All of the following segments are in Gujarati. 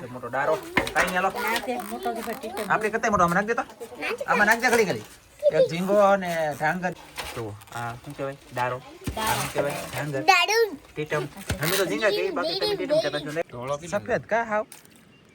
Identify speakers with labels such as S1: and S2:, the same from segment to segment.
S1: છે મોટો ડારો. કાઈ નહીં હાલો.
S2: ના મોટો કે ટીટમ
S1: આપણે કતે મોટો આમાં નાખ દેતો આમાં નાખ દે ઘડી ઘડી એક ઝીંગો અને ઢાંગર. તો આ શું કહેવાય? ડારો. શું કહેવાય? ઢાંગર. ટીટમ. અમે તો ઝીંગા કહીએ બાકી તમે ટીટમ કહેતા છો ને સફેદ કા હાવ?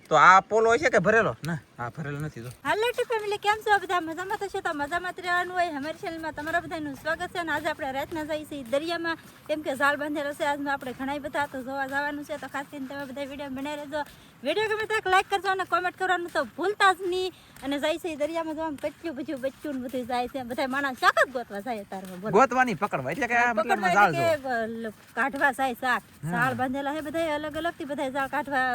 S1: તો આ પોલો હોય છે કે ભરેલો? ના. આ ભરેલો નથી તો.
S2: હાલો ટુ ફેમિલી કેમ છો બધા? મજામાં થશે તો મજામાં જ રહેવાનું હોય. અમારી ચેનલમાં તમારા બધાનું સ્વાગત છે અને આજે આપણે રાતના જઈએ છીએ દરિયામાં. કેમ કે ઝાડ બાંધેલો છે આજમાં આપણે ઘણા બધા તો જોવા જવાનું છે. તો ખાસ કરીને તમે બધા વીડિયો બનાવી રહેજો વીડિયો ગમે તો લાઈક કરજો અને કોમેન્ટ કરવાનું તો ભૂલતા જ નહીં. અને જાય છે દરિયામાં જવાનું કેટલું બધું બચ્ચું ને બધું જાય છે. બધા માણસ શાક જ ગોતવા જાય તારમાં
S1: ગોતવાની પકડવા એટલે કે મતલબ
S2: કાઢવા જાય શાક. ઝાડ બાંધેલા છે બધા અલગ અલગથી બધા ઝાડ કાઢવા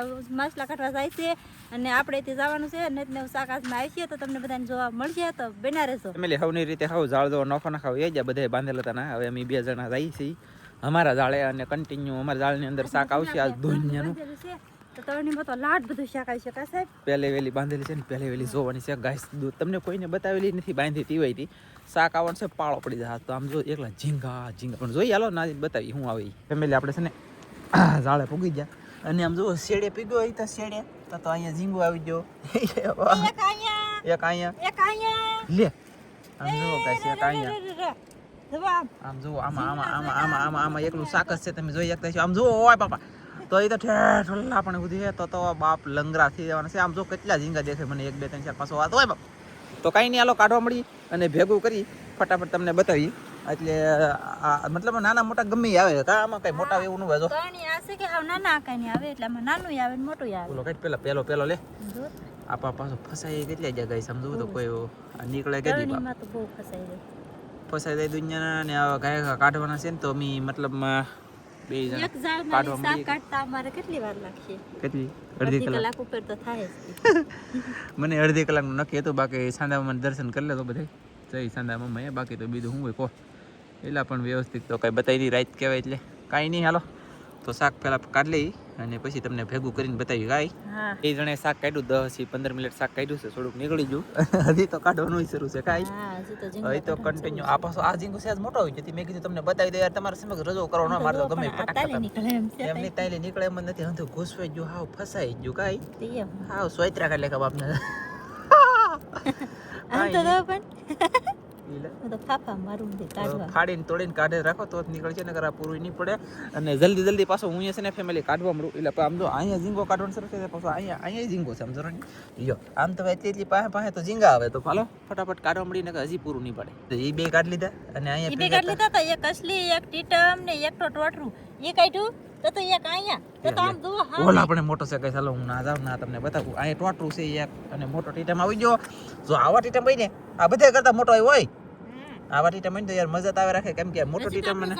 S2: માછલા કાઢવા જાય છે. અને આપણે તે જવાનું છે ને એટલે શાક હાથમાં આવી તો તમને બધાને જોવા મળશે તો બેના રહેશો
S1: ફેમિલી હવની રીતે હવ જાળ જો નોખો નખાવ એ જ બધા બાંધેલા હતા ના. હવે અમે બે જણા જઈ છીએ. અમારા જાળે અને કન્ટિન્યુ અમારા જાળની અંદર શાક આવશે આ ધોનિયાનું.
S2: તો તળણીમાં તો લાટ બધું શાક આવી શકાય સાહેબ?
S1: પહેલે વેલી બાંધેલી છે ને પહેલે વેલી જોવાની છે. ગાય દૂધ તમને કોઈને બતાવેલી નથી બાંધી ટીવાઈથી શાક આવવાનું છે પાળો પડી જાય. તો આમ જો એકલા ઝીંગા ઝીંગા. પણ જોઈ હાલો ના બતાવી હું આવી ફેમિલી આપણે છે ને જાળે પૂગી ગયા. અને આમ જુઓ શેડે પીગો હોય તો શેડે. તો તો અહીંયા ઝીંગો આવી ગયો.
S2: એક અહીંયા.
S1: એક અહીંયા. લે. આમ જુઓ ગાઈસ એક અહીંયા.
S2: આમ.
S1: જુઓ આમાં આમાં આમાં આમાં આમાં આમાં એકલું શાક છે તમે જોઈ શકતા છો આમ જુઓ ઓય બાપા. તો એ તો ઠેઠલા પણ સુધી છે. તો તો બાપ લંગરા થઈ જવાના છે. આમ જો કેટલા ઝીંગા દેખાય મને. એક બે ત્રણ ચાર પાંચ વાત હોય બાપ. તો કાંઈ નહીં આલો કાઢવા મળી અને ભેગું કરી ફટાફટ તમને બતાવી એટલે આ મતલબ નાના મોટા ગમે આવે કા આમાં કઈ મોટા એવું નું હોય જો.
S2: આ છે કે હાવ નાના આકારની આવે એટલે આમાં નાનું આવે ને મોટું આવે.
S1: બોલો કઈ પેલા પેલો પેલો લે. આપા પાછો ફસાઈ કેટલી જગ્યાએ સમજવું તો કોઈ નીકળે કે
S2: દીપા તો બહુ ફસાઈ જાય
S1: ફસાઈ જાય દુનિયાના ને આવા ગાય કાઢવાના છે ને તો મી મતલબમાં બે જણ
S2: એક ઝાડમાં કાઢતા અમારે કેટલી વાર લાગશે?
S1: કેટલી? અડધી કલાક.
S2: કલાક ઉપર તો થાય
S1: મને અડધી કલાકનું નક્કી હતું બાકી સાંધામાં દર્શન કરી લેતો બધે જય સાંધામાં મેં બાકી તો બીજું શું હોય કહો. એટલા પણ વ્યવસ્થિત તો કાંઈ બતાવી દઈ રાત કહેવાય એટલે. કાંઈ નહીં હાલો. તો શાક પહેલાં કાઢી લઈ અને પછી તમને ભેગું કરીને બતાવી કાંઈ એ જણે શાક કાઢ્યું દસથી પંદર મિનિટ શાક કાઢ્યું છે થોડુંક નીકળી ગયું. હજી તો કાઢવાનું શરૂ છે કાંઈ.
S2: હજી તો
S1: કન્ટિન્યુ આ પાછો આ ઝીંગુ છે મોટો હોય જેથી મેં કીધું તમને બતાવી દે યાર તમારે સમગ્ર રજો કરો ના મારે તો ગમે ફટાક
S2: તાલે નીકળે એમ
S1: એમની તાઈલે નીકળે એમ નથી. હું તો ઘૂસવાઈ ગયું હાવ ફસાઈ ગયું કાંઈ. હાવ સોયત્રા કાઢ લે બાપને.
S2: તો પણ.
S1: ફાડીને તોડીને કાઢે રાખો તો નીકળશે ને કરા પૂરું નહીં પડે અને જલ્દી જલ્દી પાછો હું અહીંયા છે ને ફેમિલી કાઢવા મળું. એટલે આમ તો અહીંયા ઝીંગો કાઢવાનું સરસ છે પાછો અહીંયા અહીંયા ઝીંગો છે સમજો ને. લ્યો આમ તો એટલી એટલી પાસે પાસે તો ઝીંગા આવે તો હાલો ફટાફટ કાઢવા મળીને કે હજી પૂરું નહીં પડે તો એ બે કાઢી લીધા અને અહીંયા
S2: બે કાઢ લીધા તો એક અસલી એક ટીટમ ને એક તો ટોટરું. એ કાઢ્યું? તો તો એક અહીંયા. તો તો આમ જુઓ હા.
S1: ઓલા આપણે મોટો છે કઈ ચાલો હું ના જાઉં ના તમને બતાવું. આ ટોટરું છે એક અને મોટો ટીટમ આવી ગયો. જો આવા ટીટમ હોય ને આ બધા કરતા મોટો હોય. આવા ટીટમ હોય ને તો યાર મજા આવે રાખે. કેમ કે મોટો ટીટમ મને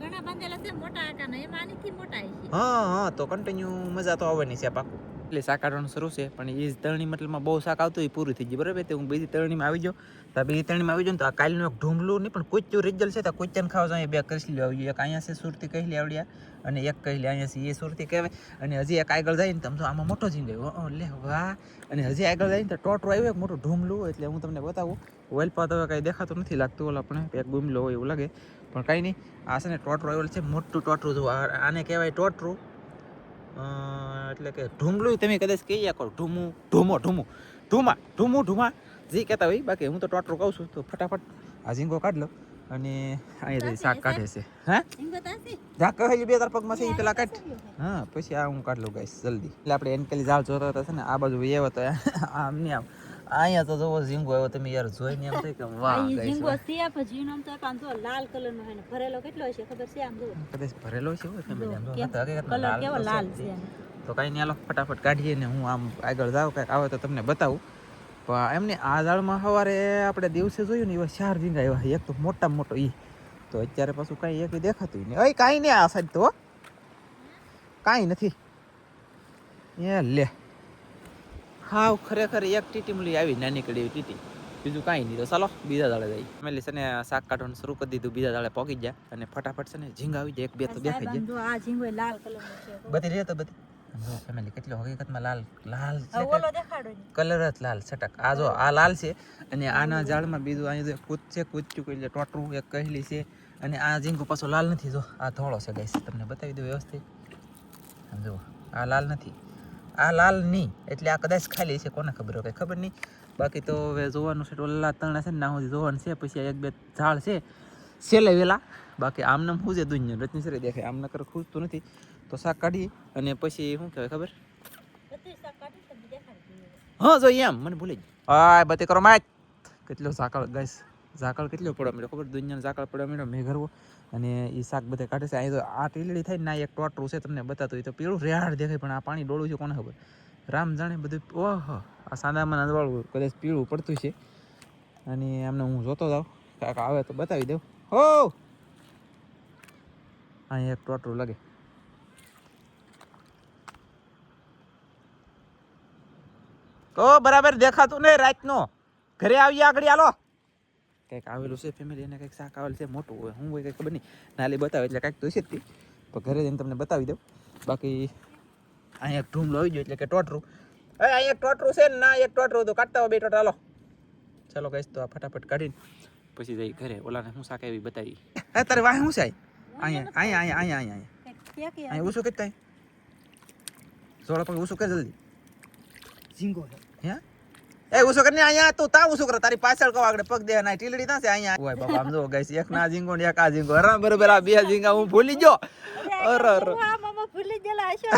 S2: ઘણા બાંધેલા છે મોટા આકાના એમાં આનીથી મોટા છે
S1: હા હા તો કન્ટિન્યુ મજા તો આવવાની છે પાકું. એટલે શાક શરૂ છે, પણ એ તળણી મતલબમાં બહુ શાક આવતું એ પૂરું થઈ ગયું બરાબર? તો હું બીજી તળણીમાં આવી જાઉં, તો બીજી તળણીમાં આવી જાઉં તો આ કાલનું એક ઢૂંગલું નહીં, પણ કુચ્ચું રિઝલ્ટ છે તો કુચ્ચન ખાવા જાય બે કસલી આવી એક અહીંયા છે સુરતી કહેલી આવડ્યા, અને એક કહેલી અહીંયા છે એ સુરતી કહેવાય, અને હજી એક આગળ જાય ને તમે તો આમાં મોટો ઝીંગ ગયો લે વાહ. અને હજી આગળ જાય ને તો ટોટો આવ્યો, એક મોટું ઢૂંગલું એટલે હું તમને બતાવું વેલપા તો કાંઈ દેખાતું નથી લાગતું ઓલા આપણે એક ગુમલો એવું લાગે, પણ કાંઈ નહીં, આ છે ને ટોટરું આવેલ છે, મોટું ટોટરું જોવા આને કહેવાય ટોટરું એટલે કે ઢૂંગલું તમે કદાચ કહી શકો ઢૂમું ઢૂમો ઢૂમું. ઢૂમા ઢૂમું ઢૂમા. જે કહેતા હોય બાકી હું તો ટોટરો કહું છું તો ફટાફટ આ ઝીંગો કાઢ લો અને અહીંયા શાક કાઢે છે. હે? જા કહેલી બે તાર પગમાં છે એ પેલા કાઢ. હા પછી આ હું કાઢ લઉં ગાઈસ જલ્દી. એટલે આપણે એનકેલી ઝાડ જોતા હતા છે ને આ બાજુ એવો તો આમ નહીં આમ. અહીંયા તો જોવો ઝીંગો આવ્યો તમે યાર જોઈને એમ થાય કે વાહ
S2: ઝીંગો સિયા પછી આમ તો જો લાલ કલર નો ને ભરેલો કેટલો છે ખબર છે આમ જો?
S1: કદાચ ભરેલો છે હોય તમે જાણો
S2: કલર કેવો
S1: તો
S2: લાલ છે
S1: તો કાંઈ નહીં આલો ફટાફટ કાઢીએ ને હું આમ આગળ જાઉં કાંઈક આવે તો તમને બતાવું. પણ એમને આ ઝાડમાં સવારે આપણે દિવસે જોયું ને એવા ચાર ઝીંગા એવા એક તો મોટા મોટો ઈ. તો અત્યારે પાછું કાંઈ એક દેખાતું નહીં. અહીં કાંઈ નહીં આ સાઈડ તો કાંઈ નથી. એ લે. હાવ ખરેખર એક ટીટી મળી આવી નાની કડી એવી ટીટી. બીજું કાંઈ નહીં. તો ચાલો બીજા દાડે જાય ફેમિલી છે ને શાક કાઢવાનું શરૂ કરી દીધું. બીજા દાડે પોકી જાય અને ફટાફટ છે ને ઝીંગા આવી જાય. એક બે તો દેખાઈ જાય.
S2: આ ઝીંગો લાલ કલરનો છે.
S1: બધી રહેતો બધી. જો ફેમિલી કેટલો હકીકતમાં લાલ લાલ. કલર જ લાલ છટક આ જો આ લાલ છે અને આના ઝાડમાં બીજું અહીંયા જો કૂચ છે કૂદચું એટલે ટોટરું એક કહેલી છે અને આ ઝીંગો પાછો લાલ નથી. જો આ ધોળો છે ગાઈસ તમને બતાવી દઉં વ્યવસ્થિત. જો આ લાલ નથી. આ લાલ નહીં એટલે આ કદાચ ખાલી છે કોને ખબર હોય કઈ ખબર નહીં. બાકી તો હવે જોવાનું છે ઓલા તણા છે ને ના સુધી જોવાનું છે પછી એક બે ઝાડ છે સેલે વેલા. બાકી આમને શું છે દુનિયા રચની સરે દેખાય. આમને કર ખૂજતું નથી. તો શાક કાઢી અને પછી શું કહેવાય ખબર. હા જો એમ મને ભૂલી જ હા બધી કરો માય. કેટલો સાકળ ગાઈસ. ઝાકળ કેટલો પડવા મળ્યો ખબર? દુનિયાનો ઝાકળ પડવા મળ્યો મેં ઘરવો. અને એ શાક બધા કાઢે છે. અહીં તો આ ટીલડી થાય ને, ના, એક ટોટરું છે તમને બતાતું હોય તો પીળું રેહાડ દેખાય, પણ આ પાણી ડોળું છે, કોને ખબર? રામ જાણે બધું ઓહ, આ સાદામાં અંદવાળું કદાચ પીળું પડતું છે. અને એમને હું જોતો જાઉં. કાંક આવે તો બતાવી દઉં. હો! અહીં એક ટોટરું લાગે. તો બરાબર દેખાતું નહીં રાતનો. ઘરે આવી આગળ, હાલો. કંઈક આવેલું છે ફેમિલી એને કંઈક શાક આવેલું છે મોટું હોય હું હોય કંઈક ખબર નહીં. નાલી બતાવે એટલે કાંઈક તો છે જ તે. તો ઘરે જઈને તમને બતાવી દઉં. બાકી અહીંયા એક ઢૂમલો આવી ગયો એટલે કે ટોટરું. હવે અહીંયા એક ટોટરું છે ને ના એક ટોટરું તો કાઢતા હોય બે ટોટા લો ચાલો કહીશ તો આ ફટાફટ કાઢીને પછી જઈ ઘરે. ઓલાને હું શાક એવી બતાવી. હા તારે વાહ શું છે અહીંયા અહીંયા અહીંયા અહીંયા અહીંયા અહીંયા. ઓછું કે જોડા પગ ઓછું કર જલ્દી.
S3: ઝીંગો
S1: હે? એ ઉસો કરીને અહીંયા તું તા ઉસો કરે તારી પાછળ કહો આગળ પગ દે ના ટીલડી છે અહીંયા. ઓય બાપા આમ જો ગાઈસ એક ના જીંગો ને એક આ જીંગો અરે બરોબર આ બે જીંગા હું ભૂલી ગયો. અરે અરે.
S2: મામા ભૂલી ગયેલા હશો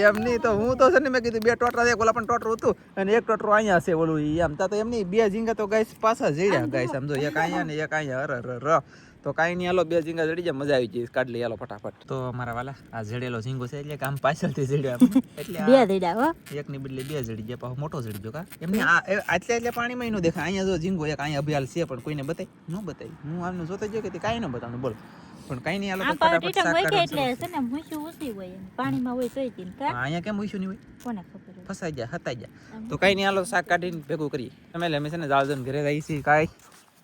S1: એમ નહીં તો હું તો છે ને મેં કીધું બે ટોટરા એક ઓલા પણ ટોટરું હતું અને એક ટોટરું અહીંયા છે ઓલું એમ. તા તો એમ નહીં બે ઝીંગા તો ગાઈસ પાછા જઈ ગાઈસ આમ જો એક અહીંયા ને એક અહીંયા અરે અરે ર તો કાંઈ નહીં હાલો બે ઝીંગા જડી જાય મજા આવી જાય. કાઢ લઈ હાલો ફટાફટ. તો મારા વાલા આ જડેલો ઝીંગો છે એટલે કે આમ પાછળથી જડ્યો એટલે
S2: બે દીડા હો.
S1: એકની બદલે બે જડી ગયા પાછો મોટો જડી ગયો કા. એમને આટલે એટલે પાણીમાં નો દેખાય. અહીંયા જો ઝીંગો એક અહીંયા અભિયાલ છે પણ કોઈને બતાય ન બતાય. હું આમને જોતો જ કે કાંઈ ન બતાવું બોલ. પણ કાંઈ નહીં
S2: આલો
S1: હાલો ફટાફટ શાક
S2: હોય એટલે છે ને મૂછું ઊંચી હોય પાણીમાં હોય તોય તીન કા?
S1: હા, અહીંયા કેમ ઉઈશું નહીં હોય?
S2: કોને ખબર
S1: ફસાઈ જાય હતાઈ જાય તો કાંઈ નહીં હાલો શાક કાઢીને ભેગું કરીએ. તમે એટલે અમે છે ને જાળજન ઘરે રહી છીએ કાંઈ.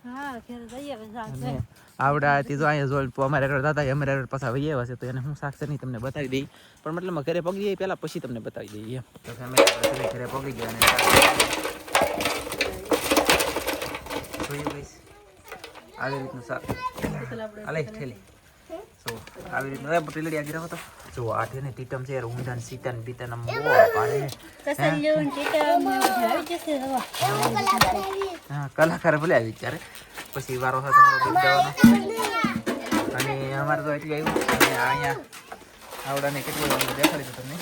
S2: હા ઘેર જઈએ હવે જાત
S1: અને આવડા તે જો અહીંયા જોઈ અમારે આગળ દાદા અમારે આગળ પાછા વહી આવ્યા છે તો એને હું છે નહીં તમને બતાવી દઈ. પણ મતલબ ઘરે પગી જઈએ પહેલાં પછી તમને બતાવી દઈએ તો ઘરે પગી ગયા જોયું આવી રીતનું શાક. અલે ઠેલી. જો આવી રીતનું. એ ટીલડી આગળ રાખો તો. જો આ ઠેને ટીટમ છે ઊંડાન સીતાન બીતાન આમ બહુ પાડે
S2: કસલ્યું ટીટા આવી જશે
S1: હા કલાકાર ભલે આવી ત્યારે. પછી વારો છે તમારો બીજ જવાનો. અને અમારે તો એટલું આવ્યું અને અહીંયા આવડાને કેટલું દેખાડી દઉં તમને.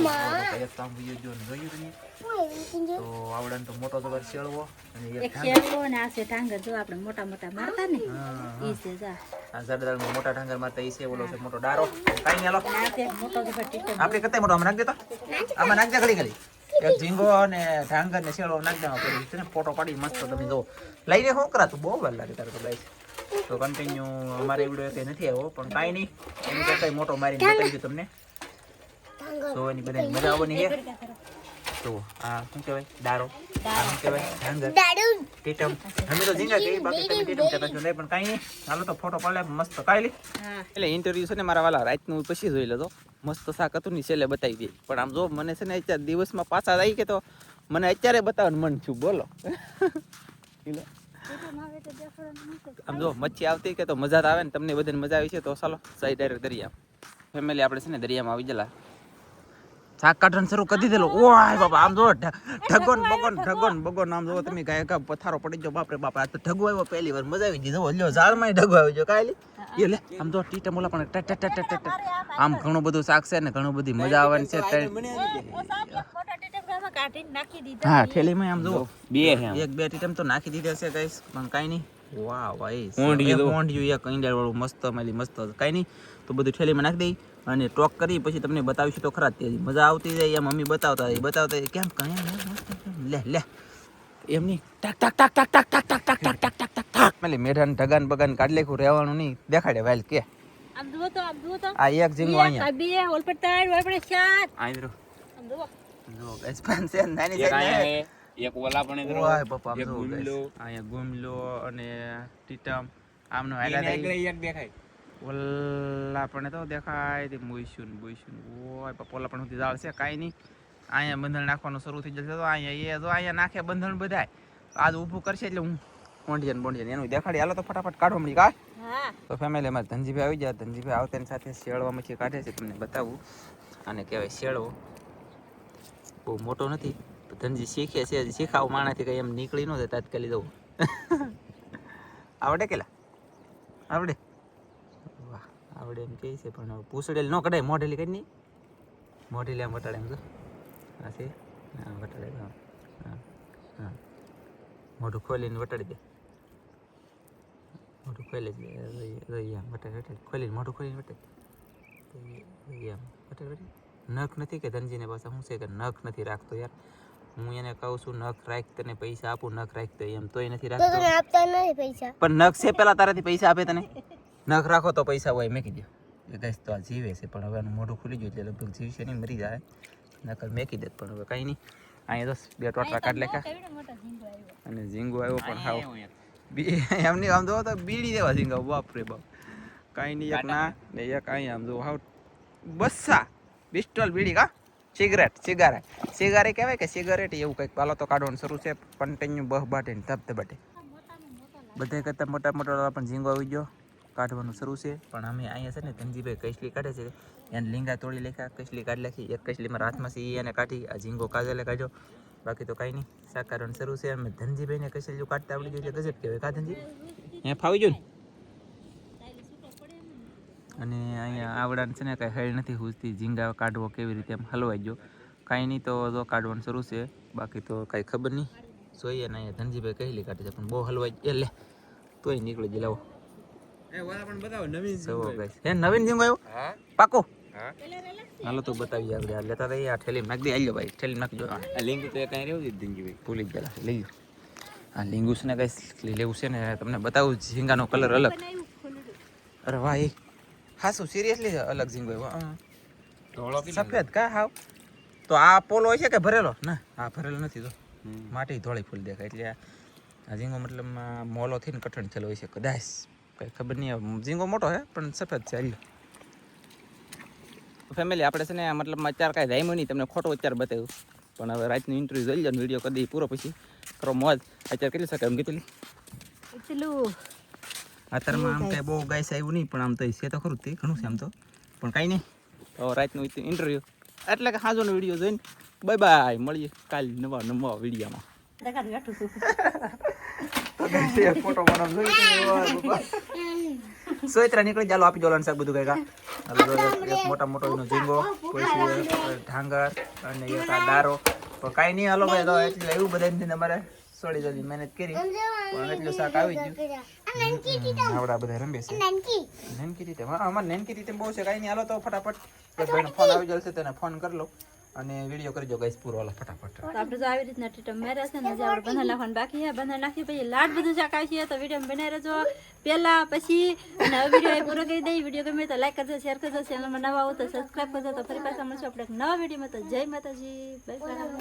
S1: એક તો આમ video જોઈને જોયું તમે? તો આવડાને તો મોટો જબર શેળવો અને એક
S2: એક ને આ છે ટાંગર જો આપણે મોટા મોટા મારતા ને ઈ છે જા.
S1: આ જરદાળમાં મોટા ઢાંગર મારતા ઈ છે ઓલો છે મોટો ડારો. કાંઈ નહીં હાલો.
S2: મોટો જબર ટીટો.
S1: આપણે કતે મોટો આમાં નાખ દેતો. આમાં નાખ દે એક ઝીંગો અને ઢાંગર ને શેળો નાખ દેવા પડી. છે ને ફોટો પાડી મસ્ત તમે જો લઈને શું કરાતું. બહુ વાર લાગે તારે તો ગાઈસ તો કન્ટિન્યુ અમારે વીડિયો કંઈ નથી આવ્યો પણ કાંઈ નહીં. એમ કરતાં મોટો મારીને બતાવી દઉં તમને. તો એની મજા આવવાની છે તો આ શું કહેવાય? દારો. શું કહેવાય? ઢાંગર ટીટમ અમે તો ઝીંગા કે બાકી તમે ટીટમ કહેતા છો નહીં પણ કાંઈ નહીં. ચાલો તો ફોટો પાડે મસ્ત કાઈ લે. એટલે ઇન્ટરવ્યુ છે ને મારા વાલા રાતનું પછી જોઈ લેતો મસ્ત શાક હતું ને છેલ્લે બતાવી દે. પણ આમ જો મને છે ને અત્યારે દિવસમાં પાછા આવી કે તો મને અત્યારે બતાવવાનું મન થયું. બોલો. આમ જો મચ્છી આવતી કે તો મજા આવે ને તમને બધાને મજા આવી છે તો ચાલો સાઈ ડાયરેક્ટ દરિયા ફેમિલી આપણે છે ને દરિયામાં આવી ગયેલા. શાક કાઢવાનું શરૂ કરી દીધેલો. ઓય બાપા આમ જો ઢગોન બગોન ઢગોન બગોન આમ જો તમે ગાય કા પથારો પડી ગયો બાપરે બાપા આ તો ઢગો આવ્યો પહેલી વાર મજા આવી ગઈ. જો લ્યો ઝાડમાં ઢગો આવી ગયો. કાંઈ લી? એ લે. આમ જો ટીટા મોલા પણ ટટ ટટ ટટ આમ ઘણું બધું શાક છે ને ઘણું બધી મજા આવવાની છે. હા થેલીમાં આમ જો
S3: બે હે
S1: એક બે ટીટમ તો નાખી દીધા છે ગાઈસ પણ કાંઈ નહીં. વાહ ભાઈ
S3: મોંઢિયું.
S1: મોંઢિયું એક ઈંડા વાળું મસ્ત મેલી મસ્ત કાંઈ નહીં તો બધું થેલીમાં નાખી દઈ અને ટોક કરી પછી તમને બતાવીશું તો ખરા તે મજા આવતી જાય એમ મમ્મી બતાવતા જાય બતાવતા કેમ કઈ લે લે એમની ટાક ટાક ટાક ટાક ટાક ટાક ટાક ટાક ટાક ટાક ટાક ટાક મેલી મેઢાન ઢગાન બગાન કાઢ લેખું રહેવાનું નહીં દેખાડે વાલ કે
S2: આમ જુઓ તો આમ જુઓ તો
S1: આ એક જીંગો અહીંયા
S2: આ બે ઓલપટ તાળ ઓલપટ સાત
S1: આંધળો
S2: આમ જુઓ
S1: જો ગાઈસ પણ છે નાની સાઈડ
S3: એક ઓલા પણ
S1: ઓય પપ્પા
S3: એક
S1: ગુમલો અહીંયા ગુમલો અને ટીટમ આમનો
S3: હાલા
S1: હાઈલાઈટ
S3: એક દેખાય.
S1: ઓલા પણ તો દેખાય તે મુઈશુન મુઈશુન ઓય પપ્પા ઓલા પણ સુધી જાળ છે કાંઈ નહીં. અહીંયા બંધણ નાખવાનું શરૂ થઈ જશે તો અહીંયા એ જો અહીંયા નાખે બંધણ બધાય. આજ ઊભું કરશે એટલે હું પોંડિયન પોંડિયન એનું દેખાડી હાલો તો ફટાફટ કાઢો મળી કા. તો ફેમિલી અમારે ધનજીભાઈ આવી ગયા. ધનજીભાઈ આવતાની સાથે શેળવા મચ્છી કાઢે છે તમને બતાવું. અને કહેવાય શેળવો બહુ મોટો નથી. ધનજી શીખે છે, શીખાવ માણાથી કંઈ એમ નીકળી ન જાય તાત્કાલિક જવું આવડે કેલા? આવડે? વાહ, આવડે એમ કહે છે, પણ પૂછડેલ ન કઢાય, મોઢેલી કઈ નહીં મોઢેલી આમ વટાડે એમ તો આ છે? હા, વટાડે, હા. હા મોઢું ખોલીને વટાડી દે. મોઢું ખોલી જ રહી આમ વટાડી વટાડી. ખોલીને મોઢું ખોલીને વટાડી. રહી આમ વટાડી નખ નથી કે ધનજીને પાછા શું છે કે નખ નથી રાખતો યાર. હું એને કહું છું નખ રાખ તને પૈસા આપું નખ રાખ તો એમ તોય નથી રાખતો.
S4: આપતા નથી પૈસા.
S1: પણ નખ છે પેલા તારાથી પૈસા આપે તને? નખ રાખો તો પૈસા હોય મેં કીધું એ કહીશ તો આ જીવે છે પણ હવે એનું મોઢું ખુલી ગયું એટલે લગભગ જીવશે નહીં મરી જાય. નકર મેકી દે પણ હવે કંઈ નહીં. અહીંયા તો બે ટોટલા કાઢ લેખા. અને ઝીંગો આવ્યો પણ ખાવ
S3: અહીંયા એક.
S1: બી એમ નહીં આમ જોવો તો બીડી દેવા ઝીંગા બાપરે બાપ. કાંઈ નહીં એક ના ને એક અહીં આમ જો હાવ બસ્સા. પિસ્ટોલ બીડી કા? સિગરેટ સિગારેટ સિગારેટ કહેવાય કે સિગારેટ એવું કંઈક પાલો તો કાઢવાનું શરૂ છે કન્ટિન્યુ બહ બાટે ને ધબ ધબાટે બધે કરતાં મોટા મોટા પણ ઝીંગો આવી ગયો. કાઢવાનું શરૂ છે. પણ અમે અહીંયા છે ને ધનજીભાઈ કૈસલી કાઢે છે. એને લીંગા તોડી લેખ્યા, કૈસલી કાઢી લખી, એક કૈસલીમાં હાથમાં છે એને કાઢી, આ ઝીંગો કાજલે કાઢ્યો. બાકી તો કાંઈ નહીં. સાકારણ શરૂ છે. અમે ધનજીભાઈને કૈસલી કાઢતા આવડી ગયું છે ગજબ કહેવાય. કા ધનજી? એ ફાવી ગયું ને? અને અહીંયા આવડાને છે ને કાંઈ હેડ નથી હૂજતી. ઝીંગા કાઢવો કેવી રીતે એમ હલવાઈ ગયો. કાંઈ નહીં તો જો કાઢવાનું શરૂ છે. બાકી તો કાંઈ ખબર નહીં. જોઈએ ને અહીંયા ધનજીભાઈ કહેલી કાઢે છે પણ બહુ હલવાઈ એ લે તોય નીકળી જાય લાવો. હે નવીન ઝીંગો આવ્યો? પાકો. હાલો તો બતાવી આપણે. આ લેતા રહીએ આ ઠેલી નાખી દે. આલ્યો ભાઈ ઠેલી નાખજો. આ
S3: આ લિંક તો કાંઈ રહ્યું છે ધનજીભાઈ.
S1: ભૂલી ગયા લઈ લો આ લીંગુ છે ને કઈ લેવું છે ને તમને બતાવું ઝીંગાનો કલર અલગ. અરે વાહ એ હાસું સિરિયસલી અલગ ઝીંગો હા.
S3: કેટલો
S1: સફેદ કા હાવ? તો આ પોલો હોય છે કે ભરેલો? ના આ ભરેલો નથી તો. માટી ધોળી ફૂલ દેખાય એટલે આ ઝીંગો મતલબ મોલો થઈને કઠણ થયેલો હોય છે કદાચ. કઈ ખબર નહીં આવે. ઝીંગો મોટો છે પણ સફેદ છે ફેમિલી આપણે છે ને આ મતલબ અત્યારે કાંઈ જાય નહીં તમને ખોટો અત્યારે બતાવ્યું. પણ હવે રાતનું ઇન્ટરવ્યૂ જોઈ લો વીડિયો કરી દઈએ પૂરો પછી. કરો મોજ. અત્યારે કેટલી શકે એમ કેટલી
S2: પેલું
S1: અત્યારમાં આમ કાંઈ? બહુ ગાય આવ્યું નહીં પણ આમ તો છે તો ખરું તે ઘણું છે આમ તો. પણ કાંઈ નહીં. તો રાતનું ઇન્ટરવ્યૂ એટલે કે હાજોનો વીડિયો જોઈને બાય બાય મળીએ કાલ નવા નવા વિડીયોમાં સોયત્રા નીકળી ચાલો આપી દો શાક બધું કઈ એક મોટા મોટો એનો ઝીંગો પછી ઢાંગર અને એક આ દારો. પણ કાંઈ નહીં હલો ભાઈ તો એટલે એવું બધા તમારે સોળી જલ્દી મહેનત કરી. પણ એટલું શાક આવી ગયું. આવડા બધા રમે છે. નેનકી. રીતે હા અમારે રીતે બહુ છે. કાંઈ નહીં. હાલો તો ફટાફટ. ભાઈનો ફોન આવી જશે તેને ફોન કરી લો અને વીડિયો કરજો ગાઈસ પૂરો. હાલો ફટાફટ.
S2: આપણે તો આવી રીતના ટીટમ મેરા છે. ને જે આપણે બંધા નાખવાનું બાકી છે. બંધા નાખી પછી લાડ બધું શાક આવશે તો વીડિયો બનાવી રહેજો. પહેલા પછી અને વીડિયો પૂરો કરી દઈ વીડિયો ગમે તો લાઈક કરજો શેર કરજો ચેનલમાં નવા આવો તો સબસ્ક્રાઈબ કરજો. તો ફરી પાછા મળશું આપણે એક નવા વિડીયોમાં તો જય માતાજી. Bye bye